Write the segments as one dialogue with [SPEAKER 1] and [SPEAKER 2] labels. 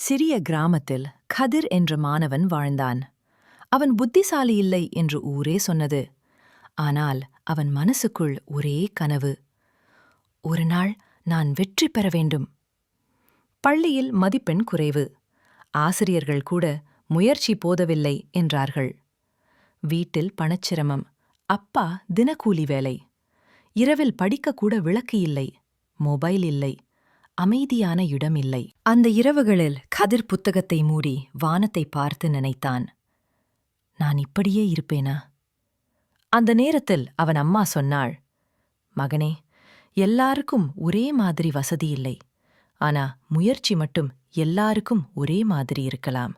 [SPEAKER 1] சிறிய கிராமத்தில் கதிர் என்ற மாணவன் வாழ்ந்தான். அவன் புத்திசாலி இல்லை என்று ஊரே சொன்னது. ஆனால் அவன் மனசுக்குள் ஒரே கனவு. ஒரு நாள் நான் வெற்றி பெற வேண்டும். பள்ளியில் மதிப்பெண் குறைவு. ஆசிரியர்கள் கூட முயற்சி போதவில்லை என்றார்கள். வீட்டில் பணச்சிரமம். அப்பா தினக்கூலி வேலை. இரவில் படிக்கக்கூட விளக்கு இல்லை. மொபைல் இல்லை. அமைதியான இடம் இல்லை அந்த இரவுகளில் கதிர் புத்தகத்தை மூடி வானத்தை பார்த்து நினைத்தான். நான் இப்படியே இருப்பேனா? அந்த நேரத்தில் அவன் அம்மா சொன்னாள் மகனே எல்லாருக்கும் ஒரே மாதிரி வசதி இல்லை. ஆனா முயற்சி மட்டும் எல்லாருக்கும் ஒரே மாதிரி இருக்கலாம்.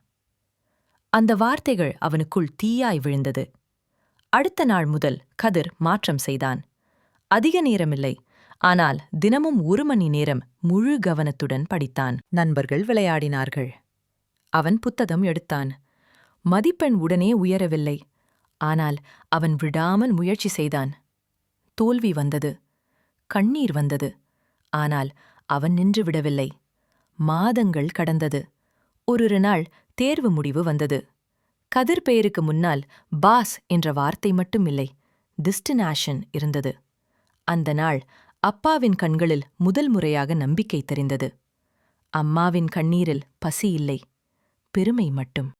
[SPEAKER 1] அந்த வார்த்தைகள் அவனுக்குள் தீயாய் விழுந்தது. அடுத்த நாள் முதல் கதிர் மாற்றம் செய்தான். அதிக நேரமில்லை. ஆனால் தினமும் ஒரு மணி நேரம் முழு கவனத்துடன் படித்தான். நண்பர்கள் விளையாடினார்கள். அவன் புத்தகம் எடுத்தான். மதிப்பெண் உடனே உயரவில்லை. ஆனால் அவன் விடாமல் முயற்சி செய்தான். தோல்வி வந்தது. கண்ணீர் வந்தது. ஆனால் அவன் நின்று விடவில்லை. மாதங்கள் கடந்தது. ஒரு நாள் தேர்வு முடிவு வந்தது. கதிர் பெயருக்கு முன்னால் பாஸ் என்ற வார்த்தை மட்டும் இல்லை டிஸ்டினாஷன் இருந்தது. அந்த நாள் அப்பாவின் கண்களில் முதல் முறையாக நம்பிக்கை தெரிந்தது. அம்மாவின் கண்ணீரில் பசி இல்லை. பெருமை மட்டும்.